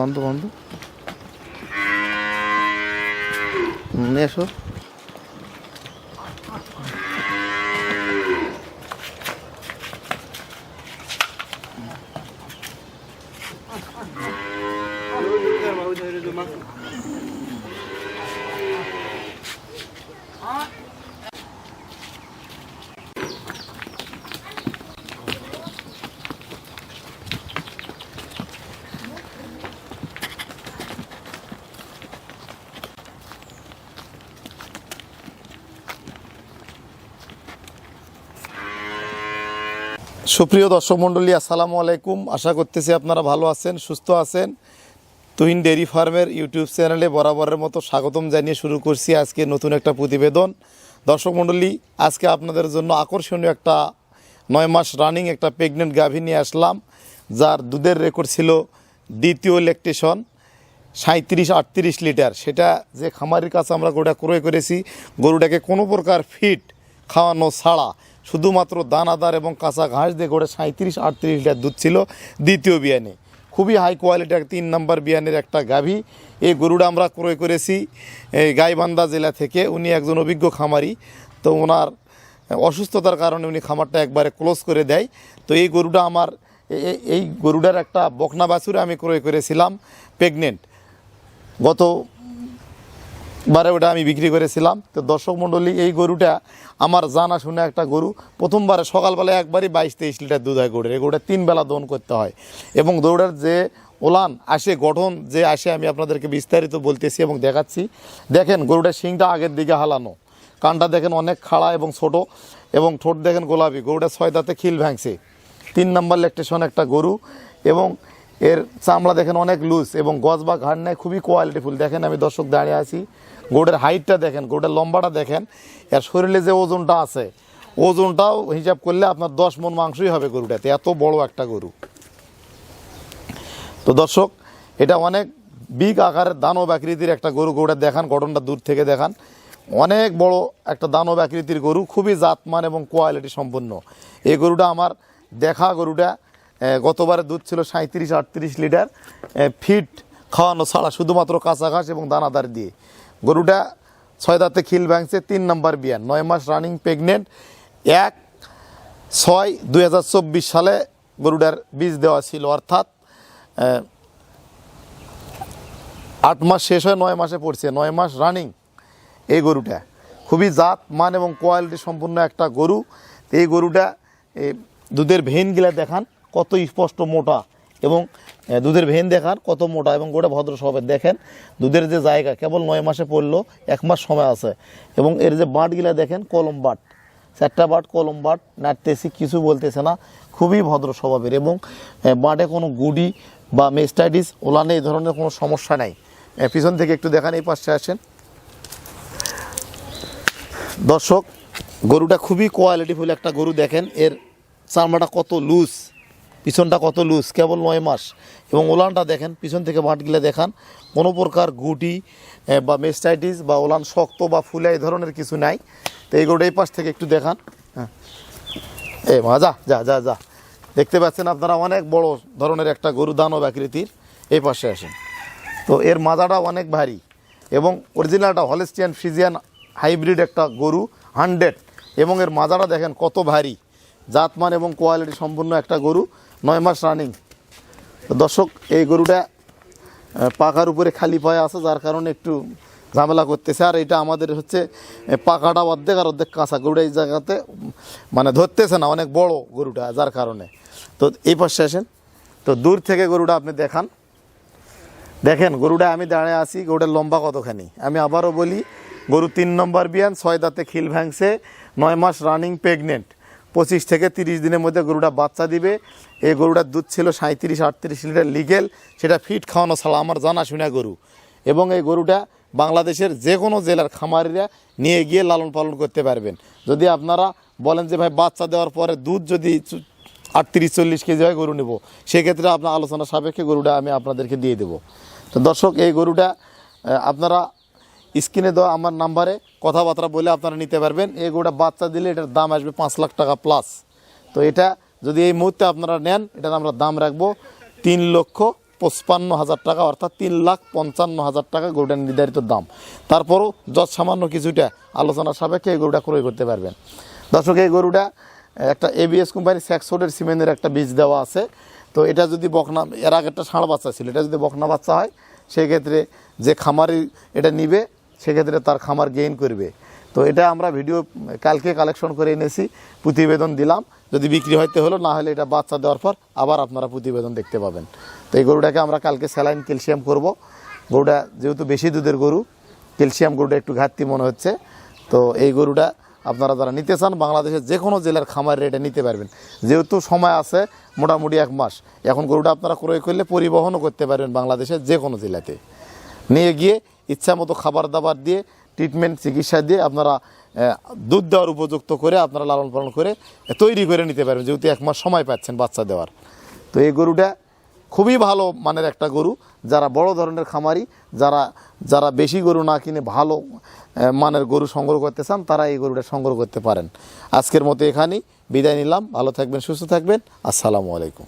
বন্ধ বন্ধ। এসো এসো। সুপ্রিয় দর্শক মণ্ডলী, আসসালামু আলাইকুম। আশা করতেছি আপনারা ভালো আছেন, সুস্থ আছেন। তুহিন ডেয়ারি ফার্মের ইউটিউব চ্যানেলে বরাবরের মতো স্বাগতম জানিয়ে শুরু করছি আজকে নতুন একটা প্রতিবেদন। দর্শক মণ্ডলী, আজকে আপনাদের জন্য আকর্ষণীয় একটা নয় মাস রানিং একটা প্রেগনেন্ট গাভী নিয়ে আসলাম, যার দুধের রেকর্ড ছিল দ্বিতীয় ল্যাকটেশন সাঁত্রিশ আটত্রিশ লিটার। সেটা যে খামারির কাছে আমরা গরুটা ক্রয় করেছি, গরুটাকে কোনো প্রকার ফিট খাওয়ানো ছাড়া শুধুমাত্র দানাদার এবং কাঁচা ঘাস দিয়ে গড়ে সাঁত্রিশ আটত্রিশ লিটার দুধ ছিল দ্বিতীয় বিয়ানে খুবই হাই কোয়ালিটি কোয়ালিটির তিন নম্বর বিয়ানের একটা গাভী। এই গরুটা আমরা ক্রয় করেছি এই গাইবান্ধা জেলা থেকে। উনি একজন অভিজ্ঞ খামারি। তো ওনার অসুস্থতার কারণে উনি খামারটা একবারে ক্লোজ করে দেয়। তো এই গরুটা আমার এই গরুটার একটা বকনা বাছুরে আমি ক্রয় করেছিলাম প্রেগনেন্ট গত বারে ওটা আমি বিক্রি করেছিলাম। তো দর্শক মণ্ডলী, এই গরুটা আমার জানা শুনে একটা গরু প্রথমবারে সকালবেলায় একবারই বাইশ তেইশ লিটার দুধ হয় গরুর। এই গরুটা তিন বেলা দহন করতে হয়। এবং দৌড়ের যে ওলান আসে, গঠন যে আসে, আমি আপনাদেরকে বিস্তারিত বলতেছি এবং দেখাচ্ছি। দেখেন গরুটার শিংটা আগের দিকে হালানো। কানটা দেখেন অনেক খাড়া এবং ছোট এবং ঠোঁট দেখেন গোলাপি। গরুটা ছয় দাঁতে খিল ভাঙছে। তিন নাম্বার লেকটেশন একটা গরু এবং এর চামড়া দেখেন অনেক লুজ এবং গজ বা ঘাড় নেয় খুবই কোয়ালিটিফুল দেখেন আমি দর্শক দাঁড়িয়ে আছি, গোড়ের হাইটটা দেখেন, গোড়ের লম্বাটা দেখেন, এর শরীরে যে ওজনটা আছে, ওজনটাও হিসাব করলে আপনার দশ মন মাংসই হবে গরুটাতে, এত বড় একটা গরু। তো দর্শক, এটা অনেক বিগ আকারের দানব আকৃতির একটা গরু গরুটা দেখান, গঠনটা দূর থেকে দেখান। অনেক বড় একটা দানব আকৃতির গরু, খুবই জাতমান এবং কোয়ালিটি সম্পন্ন। এই গরুটা আমার দেখা গরুটা গতবারে দুধ ছিল সাঁত্রিশ আটত্রিশ লিটার। ফিট খাওয়ানো ছাড়া শুধুমাত্র কাঁচা ঘাস এবং দানাদার দিয়ে। গরুটা ছয় দাঁতে খিল ভাঙছে, তিন নম্বর বিয়ান। নয় মাস রানিং প্রেগনেন্ট। এক ছয় দুই সালে গরুটার বীজ দেওয়া ছিল, অর্থাৎ আট মাস শেষ হয়ে নয় মাসে পড়ছে। নয় মাস রানিং এই গরুটা। খুবই জাত, মান এবং কোয়ালিটি সম্পূর্ণ একটা গরু। এই গরুটা দুধের ভেনগুলা দেখান। কত স্পষ্ট মোটা এবং দুধের ভেন দেখার কত মোটা এবং গোটা ভদ্র স্বভাবের দেখেন, দুধের যে জায়গা কেবল নয় মাসে পড়ল, এক মাস সময় আছে। এবং এর যে বাটগুলা দেখেন, কলম বাট। চারটা বাট, কলম বাট, নাড়তেছি, কিছু বলতেছে না। খুবই ভদ্র স্বভাবের এবং বাটে কোনো গুডি বা মেস্টাইটিস, ওলানে এই ধরনের কোনো সমস্যা নাই। পিছন থেকে একটু দেখান, এই পাশে আসেন। দর্শক, গরুটা খুবই কোয়ালিটিফুল একটা গরু, দেখেন, এর চামড়াটা কত লুজ পিছনটা কত লুজ কেবল নয় মাস। এবং ওলানটা দেখেন, পিছন থেকে বাঁটগুলো দেখান, কোনো প্রকার গুটি বা মেস্টাইটিস বা ওলান শক্ত বা ফুলে এই ধরনের কিছু নাই। তো এই গরুটা এই পাশ থেকে একটু দেখান। হ্যাঁ। এ, মা, যা যা যা যা। দেখতে পাচ্ছেন আপনারা অনেক বড় ধরনের একটা গরু দানব আকৃতির এই পাশে আসেন। তো এর মাজাটা অনেক ভারী এবং অরিজিনালটা হলেস্টিয়ান ফ্রিজিয়ান হাইব্রিড একটা গরু হান্ড্রেড এবং এর মাজাটা দেখেন কত ভারী। জাতমান এবং কোয়ালিটি সম্পূর্ণ একটা গরু। নয় মাস রানিং দর্শক, এই গরুটা পাকার উপরে খালি পায়ে আছে, যার কারণে একটু ঝামেলা করতেছে। আর এটা আমাদের হচ্ছে পাকাটা অর্ধেক আর অর্ধেক কাঁচা। গরুটা এই জায়গাতে মানে ধরতেছে না, অনেক বড় গরুটা, যার কারণে। তো এই পাশে আসেন। তো দূর থেকে গরুটা আপনি দেখান। দেখেন, গরুটা আমি দাঁড়িয়ে আছি, গরুটার লম্বা কতখানি। আমি আবারও বলি, গরু তিন নম্বর বিয়ান, ছয় দাঁতে খিল ভাঙছে, নয় মাস রানিং প্রেগনেন্ট পঁচিশ থেকে তিরিশ দিনের মধ্যে গরুটা বাচ্চা দিবে। এই গরুটার দুধ ছিল সাঁত্রিশ আটত্রিশ লিটার লিগেল, সেটা ফিট খাওয়ানো ছাড়া আমার জানা শুনে গরু। এবং এই গরুটা বাংলাদেশের যে কোনো জেলার খামারিরা নিয়ে গিয়ে লালন পালন করতে পারবেন। যদি আপনারা বলেন যে, ভাই, বাচ্চা দেওয়ার পরে দুধ যদি আটত্রিশ, চল্লিশ কেজি হয়, গরু নেব। সেক্ষেত্রে আপনার আলোচনা সাপেক্ষে গরুটা আমি আপনাদেরকে দিয়ে দেবো। তো দর্শক, এই গরুটা আপনারা স্ক্রিনে দেওয়া আমার নাম্বারে কথাবার্তা বলে আপনারা নিতে পারবেন। এই গরুটা বাচ্চা দিলে এটার দাম আসবে পাঁচ লাখ টাকা প্লাস তো এটা যদি এই মুহূর্তে আপনারা নেন, এটার আমরা দাম রাখব তিন লক্ষ পঁচপান্ন হাজার টাকা, অর্থাৎ তিন লাখ পঞ্চান্ন হাজার টাকা গরুটার নির্ধারিত দাম। তারপরও যত সামান্য কিছুটা আলোচনা সাপেক্ষে এই গরুটা ক্রয় করতে পারবেন। দর্শক, এই গরুটা, একটা এবিএস কোম্পানির স্যাক্সোডের সিমেন্টের একটা বীজ দেওয়া আছে। তো এটা যদি বকনা, এর আগে একটা ষাঁড় বাচ্চা ছিল, এটা যদি বকনা বাচ্চা হয়, সেক্ষেত্রে যে খামারি এটা নিবে সেক্ষেত্রে তার খামার গেইন করবে। তো এটা আমরা ভিডিও কালকে কালেকশন করে এনেছি, প্রতিবেদন দিলাম। যদি বিক্রি হইতে হলো, না হলে এটা বাচ্চা দেওয়ার পর আবার আপনারা প্রতিবেদন দেখতে পাবেন। তো এই গরুটাকে আমরা কালকে স্যালাইন ক্যালসিয়াম করব। গরুটা যেহেতু বেশি দুধের গরু ক্যালসিয়াম গরুটা একটু ঘাটতি মনে হচ্ছে। তো এই গরুটা আপনারা যারা নিতে চান, বাংলাদেশের যে কোনো জেলার খামার রেটে নিতে পারবেন। যেহেতু সময় আছে, মোটামুটি এক মাস। এখন গরুটা আপনারা ক্রয় করলে পরিবহনও করতে পারবেন বাংলাদেশের যে কোনো জেলাতে। নিয়ে গিয়ে ইচ্ছা মতো খাবার দাবার দিয়ে ট্রিটমেন্ট চিকিৎসা দিয়ে আপনারা দুধ দেওয়ার উপযুক্ত করে আপনারা লালন পালন করে তৈরি করে নিতে পারবেন, যেহেতু এক মাস সময় পাচ্ছেন বাচ্চা দেওয়ার। তো এই গরুটা খুবই ভালো মানের একটা গরু। যারা বড় ধরনের খামারি, যারা যারা বেশি গরু না কিনে ভালো মানের গরু সংগ্রহ করতে চান, তারা এই গরুটা সংগ্রহ করতে পারেন। আজকের মতো এখানেই বিদায় নিলাম। ভালো থাকবেন, সুস্থ থাকবেন। আসসালামু আলাইকুম।